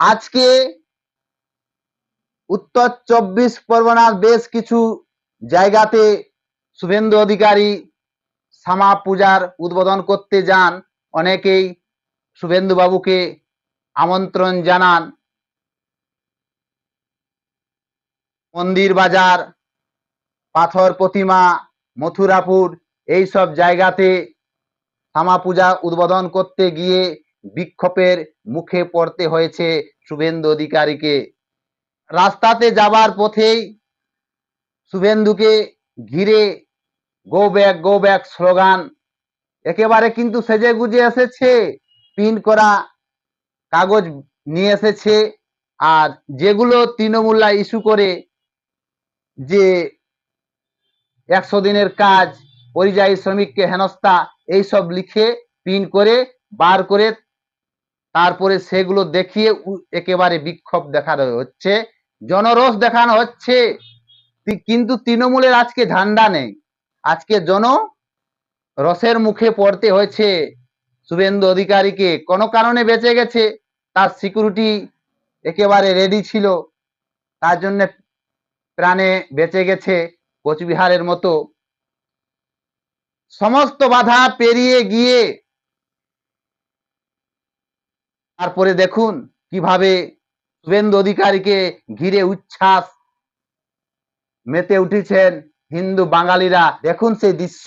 আজকে উত্তর চব্বিশ পরগনার বেশ কিছু জায়গাতে শুভেন্দু অধিকারী শ্যামা পূজার উদ্বোধন করতে যান। অনেকেই শুভেন্দু বাবুকে আমন্ত্রণ জানান। মন্দির বাজার, পাথর প্রতিমা, মথুরাপুর এই সব জায়গাতে শ্যামা পূজা উদ্বোধন করতে গিয়ে বিক্ষোভের মুখে পড়তে হয়েছে শুভেন্দু অধিকারীকে। রাস্তাতে যাবার পথেই শুভেন্দুকে ঘিরে go back go back slogan একেবারে কিন্তু সেজে গুজে এসেছে পিন করা কাগজ নিয়ে এসেছে। আর যেগুলো তৃণমূল্লা ইস্যু করে যে একশো দিনের কাজ, পরিযায়ী শ্রমিককে হেনস্থা, এইসব লিখে প্রিন্ট করে, বার করে তারপরে সেগুলো দেখিয়ে একেবারে বিক্ষোভ দেখানো হচ্ছে, জনরোষ দেখানো হচ্ছে। কিন্তু তৃণমূলের আজকে ঝান্ডা নেই। আজকে জন রসের মুখে পড়তে হয়েছে শুভেন্দু অধিকারীকে। কোনো কারণে বেঁচে গেছে, তার সিকিউরিটি একেবারে রেডি ছিল। তার জন্য প্রাণে বেঁচে গেছে কোচবিহারের মতো। সমস্ত বাধা পেরিয়ে গিয়ে তারপরে দেখুন কীভাবে শুভেন্দু অধিকারীকে ঘিরে উচ্ছ্বাস মেতে উঠেছেন হিন্দু বাঙালিরা। দেখুন সেই দৃশ্য।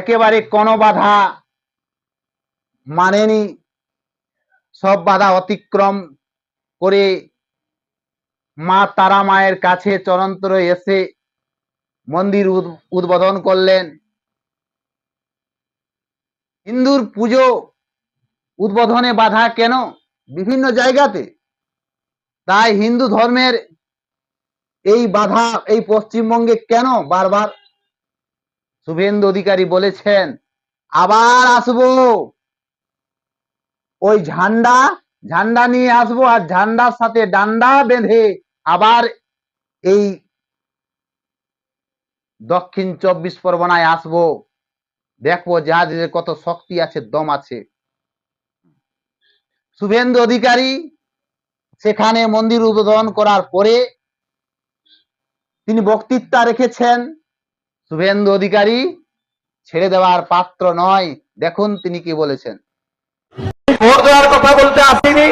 একেবারে কোনো বাধা মানেনি। সব বাধা অতিক্রম করে মা তারা মায়ের কাছে চরন্তর এসে মন্দির উদ্বোধন করলেন। হিন্দুর পুজো উদ্বোধনে বাধা কেন? বিভিন্ন জায়গাতে। তাই হিন্দু ধর্মের এই বাধা এই পশ্চিমবঙ্গে কেন বারবার শুভেন্দু অধিকারী বলেছেন, আবার আসব। ওই ঝান্ডা ঝান্ডা নিয়ে আসব আর ঝান্ডার সাথে ডান্ডা বেঁধে আবার এই দক্ষিণ চব্বিশ পরগনায় আসব। দেখব যাদের কত শক্তি আছে, দম আছে। শুভেন্দু অধিকারী, সেখানে মন্দির উদ্বোধন করার পরে তিনি বক্তৃতা রেখেছেন। শুভেন্দু অধিকারী ছেড়ে দেওয়ার পাত্র নয়। দেখুন তিনি কি বলেছেন। ভোট দেওয়ার কথা বলতে আসিনি।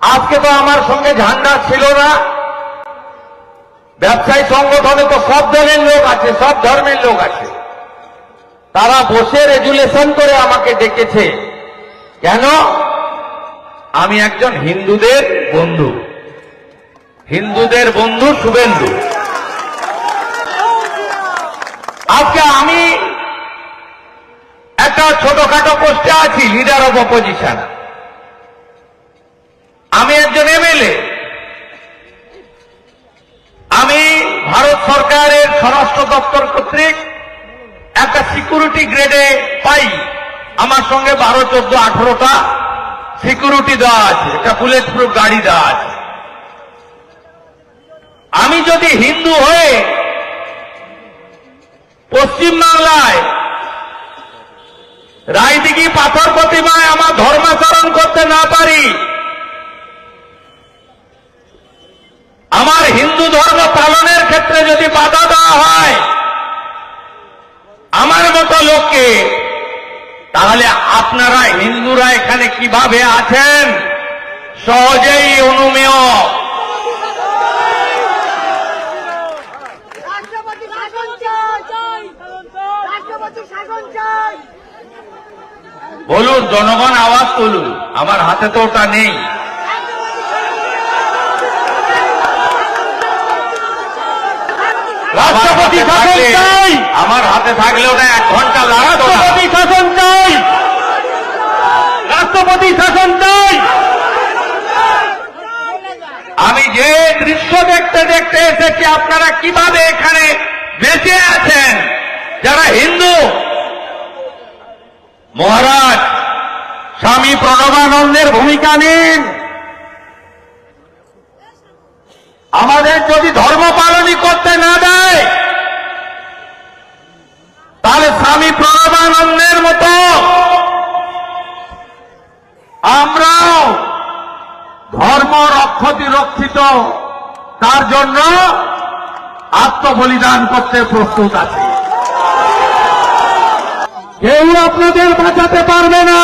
আজকে তো আমার সঙ্গে ঝান্ডা ছিল না। ব্যবসায়ী সংগঠনে তো সব দলের লোক আছে, সব ধর্মের লোক আছে। তারা বসে রেজুলেশন করে আমাকে ডেকেছে। কেন? আমি একজন হিন্দুদের বন্ধু। হিন্দুদের বন্ধু শুভেন্দু। আজকে আমি একটা ছোটখাটো পোস্টে আছি লিডার অফ অপোজিশন আমি একজন এমএলএ। আমি ভারত সরকারের স্বরাষ্ট্র দপ্তর কর্তৃক একটা সিকিউরিটি গ্রেডে পাই। আমার সঙ্গে বারো, চোদ্দ, আঠারোটা সিকিউরিটি দেওয়া আছে, একটা বুলেট প্রুফ গাড়ি দেওয়া আছে। আমি যদি হিন্দু হয়ে পশ্চিমবাংলায় রায়দিঘি পাথর প্রতিমায় আমার ধর্মাচরণ করতে না পারি। আমার হিন্দু ধর্ম পালনের ক্ষেত্রে যদি বাধা দেওয়া হয় আমার মতো লোককে, তাহলে আপনারা হিন্দুরা এখানে কীভাবে আছেন? সহজেই অনুমেয় রাষ্ট্রপতি শাসন চাই রাষ্ট্রপতি শাসন চাই জনগণ আওয়াজ তুলুন। আমার হাতে তো ওটা নেই। রাষ্ট্রপতি শাসন চাই। আমার হাতে থাকলে ওটা এক ঘণ্টা লাগতো রাষ্ট্রপতি শাসন চাই। রাষ্ট্রপতি শাসন চাই। আমি যে দৃশ্য দেখতে দেখতে এসেছি আপনারা কীভাবে এখানে বেঁচে আছেন? যারা হিন্দু মহারাজ স্বামী প্রণবানন্দের ভূমিকা নিন। আমাদের যদি ধর্ম পালনই করতে না দেয়, তাহলে স্বামী প্রণবানন্দের মতো আমরাও ধর্ম রক্ষতি রক্ষিত তার জন্য আত্মবলিদান করতে প্রস্তুত আছে। কেউ আপনাদের বাঁচাতে পারবে না।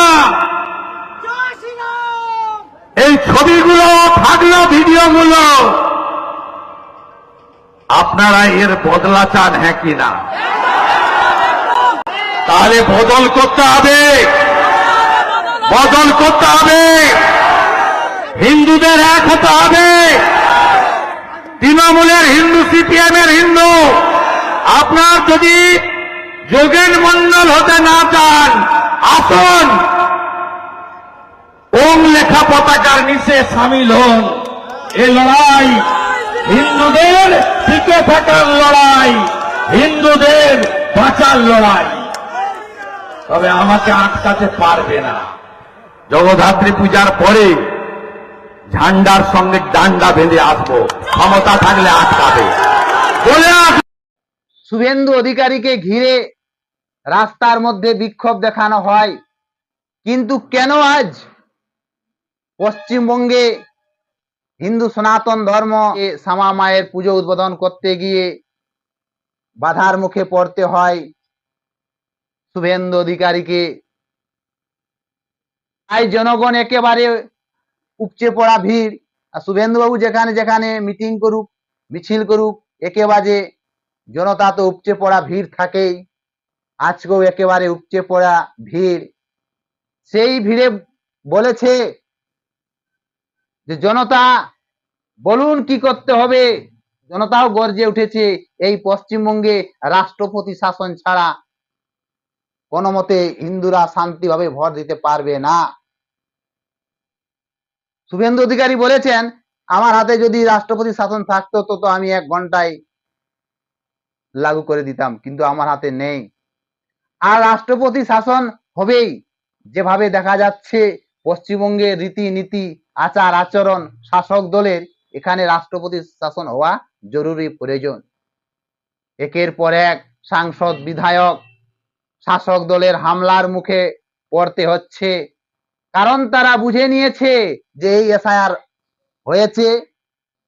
ছবিগুলো থাকল, ভিডিওগুলো। আপনারা এর বদলা চান হ্যাঁ কি না? তাহলে বদল করতে হবে। বদল করতে হবে। হিন্দুদের এক হতে হবে। তৃণমূলের হিন্দু সিপিএম এর হিন্দু, আপনার যদি যোগেন মন্ডল হতে না চান, আসুন। পতাকার নিচে সামিল হন। এ লড়াই হিন্দুদের টিকে থাকার লড়াই, হিন্দুদের বাঁচার লড়াই। তবে আমাকে আটকাতে পারবে না। জগদ্ধাত্রী পূজার পরে ঝান্ডার সঙ্গে ডান্ডা বেঁধে আসব। ক্ষমতা থাকলে আটকাবে। শুভেন্দু অধিকারীকে ঘিরে রাস্তার মধ্যে বিক্ষোভ দেখানো হয়। কিন্তু কেন আজ পশ্চিমবঙ্গে হিন্দু সনাতন ধর্ম শ্যামা মায়ের পুজো উদ্বোধন করতে গিয়ে বাধার মুখে পড়তে হয় শুভেন্দু অধিকারীকে। তাই জনগণ একেবারে উপচে পড়া ভিড়। আর শুভেন্দুবাবু যেখানে যেখানে মিটিং করুক, মিছিল করুক একেবারে জনতা তো উপচে পড়া ভিড় থাকেই। আজকেও একেবারে উপচে পড়া ভিড়। সেই ভিড়ে বলেছে যে জনতা, বলুন কি করতে হবে? জনতাও গর্জে উঠেছে এই পশ্চিমবঙ্গে রাষ্ট্রপতি শাসন ছাড়া। কোনো মতে হিন্দুরা শান্তিভাবে ভোট দিতে পারবে না। শুভেন্দু অধিকারী বলেছেন, আমার হাতে যদি রাষ্ট্রপতি শাসন থাকতো, তো তো আমি এক ঘন্টায় লাগু করে দিতাম, কিন্তু আমার হাতে নেই। আর রাষ্ট্রপতি শাসন হবেই। যেভাবে দেখা যাচ্ছে পশ্চিমবঙ্গের রীতিনীতি আচার, আচরণ, শাসক দলের এখানে রাষ্ট্রপতি শাসন হওয়া জরুরি, প্রয়োজন। একের পর এক সাংসদ, বিধায়ক, শাসক দলের হামলার মুখে পড়তে হচ্ছে। কারণ তারা বুঝে নিয়েছে যে এই এসআইআর হয়েছে।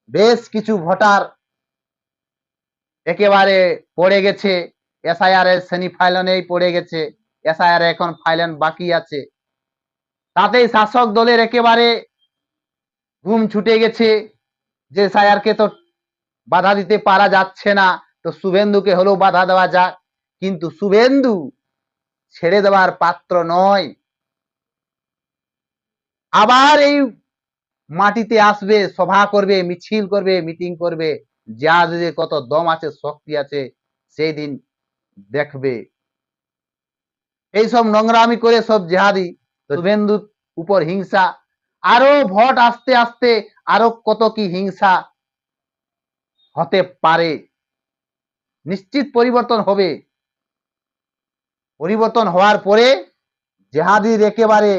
বেশ কিছু ভোটার একেবারে পড়ে গেছে। এসআইআর এর সেমিফাইনালেই পড়ে গেছে। এসআইআর এখন ফাইনাল বাকি আছে। তাতেই শাসক দলের একেবারে ঘুম ছুটে গেছে। যে এসআইআর কে তো বাধা দিতে পারা যাচ্ছে না, তো শুভেন্দুকে হলেও বাধা দেওয়া যাক। কিন্তু শুভেন্দু ছেড়ে দেওয়ার পাত্র নয়। আবার এই মাটিতে আসবে, সভা করবে, মিছিল করবে, মিটিং করবে। যাদের কত দম আছে, শক্তি আছে, সেই দিন দেখবে। এইসব নোংরামি করে সব জেহাদি শুভেন্দুর উপর হিংসা আরও ভোট আসতে আসতে আরও কত কি হিংসা হতে পারে। নিশ্চিত পরিবর্তন হবে। পরিবর্তন হওয়ার পরে জেহাদির একেবারে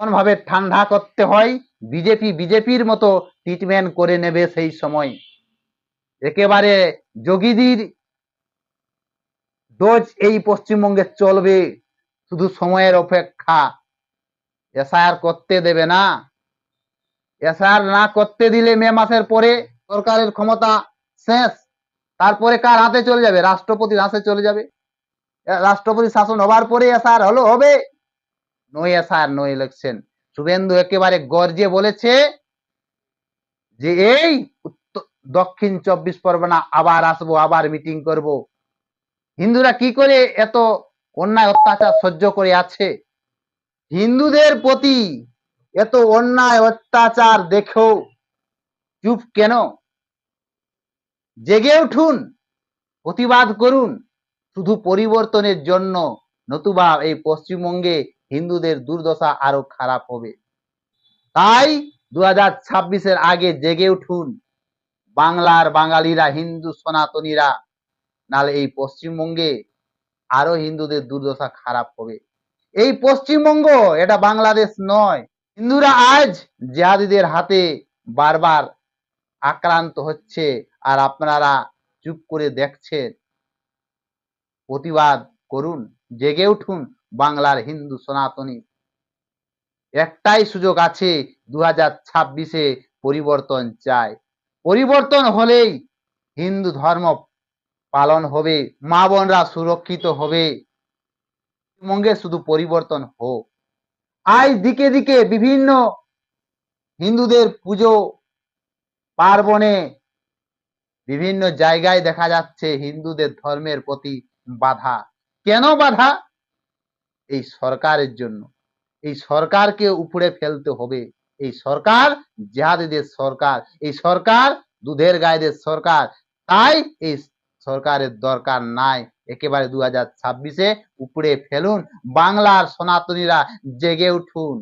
ভাবে ঠান্ডা করতে হয়। বিজেপি বিজেপির মতো ট্রিটমেন্ট করে নেবে সেই সময়। একেবারে যোগীদির ডোজ এই পশ্চিমবঙ্গে চলবে। শুধু সময়ের অপেক্ষা। এসআইআর করতে দেবে না। এসআইআর না করতে দিলে মে মাসের পরে সরকারের ক্ষমতা শেষ। তারপরে কার হাতে চলে যাবে? রাষ্ট্রপতির হাতে চলে যাবে। রাষ্ট্রপতি শাসন হবার পরে এসআর হলো হবে। No SR no election Suvendu একেবারে গর্জে বলেছে যে, এই দক্ষিণ চব্বিশ পরগনা আবার আসব, আবার মিটিং করব। হিন্দুরা কি করে এত অন্যায় অত্যাচার সহ্য করে আছে? হিন্দুদের প্রতি এত অন্যায় অত্যাচার দেখেও চুপ কেন? জেগে উঠুন, প্রতিবাদ করুন, শুধু পরিবর্তনের জন্য, নতুবা এই পশ্চিমবঙ্গে হিন্দুদের দুর্দশা আরও খারাপ হবে। তাই দু হাজার আগে জেগে উঠুন, বাংলার বাঙালিরা, হিন্দু সনাতনীরা নালে এই পশ্চিমবঙ্গে আরও হিন্দুদের দুর্দশা খারাপ হবে। এই পশ্চিমবঙ্গ এটা বাংলাদেশ নয়। হিন্দুরা আজ জিহাদিদের হাতে বারবার আক্রান্ত হচ্ছে আর আপনারা চুপ করে দেখছেন। প্রতিবাদ করুন, জেগে উঠুন বাংলার হিন্দু সনাতনী। একটাই সুযোগ আছে দু হাজার ছাব্বিশে পরিবর্তন চাই। পরিবর্তন হলেই হিন্দু ধর্ম পালন হবে, মা বোনরা সুরক্ষিত হবে। পশ্চিমবঙ্গে শুধু পরিবর্তন হোক। আজ দিকে দিকে বিভিন্ন হিন্দুদের পুজো পার্বণে বিভিন্ন জায়গায় দেখা যাচ্ছে হিন্দুদের ধর্মের প্রতি বাধা। কেন বাধা? এই সরকারের জন্য। এই সরকারকে উপড়ে ফেলতে হবে। এই সরকার জেহাদিদের সরকার। এই সরকার দুধের গায়েদের সরকার। তাই এই সরকারের দরকার নাই। একেবারে দু হাজার ছাব্বিশে উপড়ে ফেলুন। বাংলার সনাতনীরা জেগে উঠুন।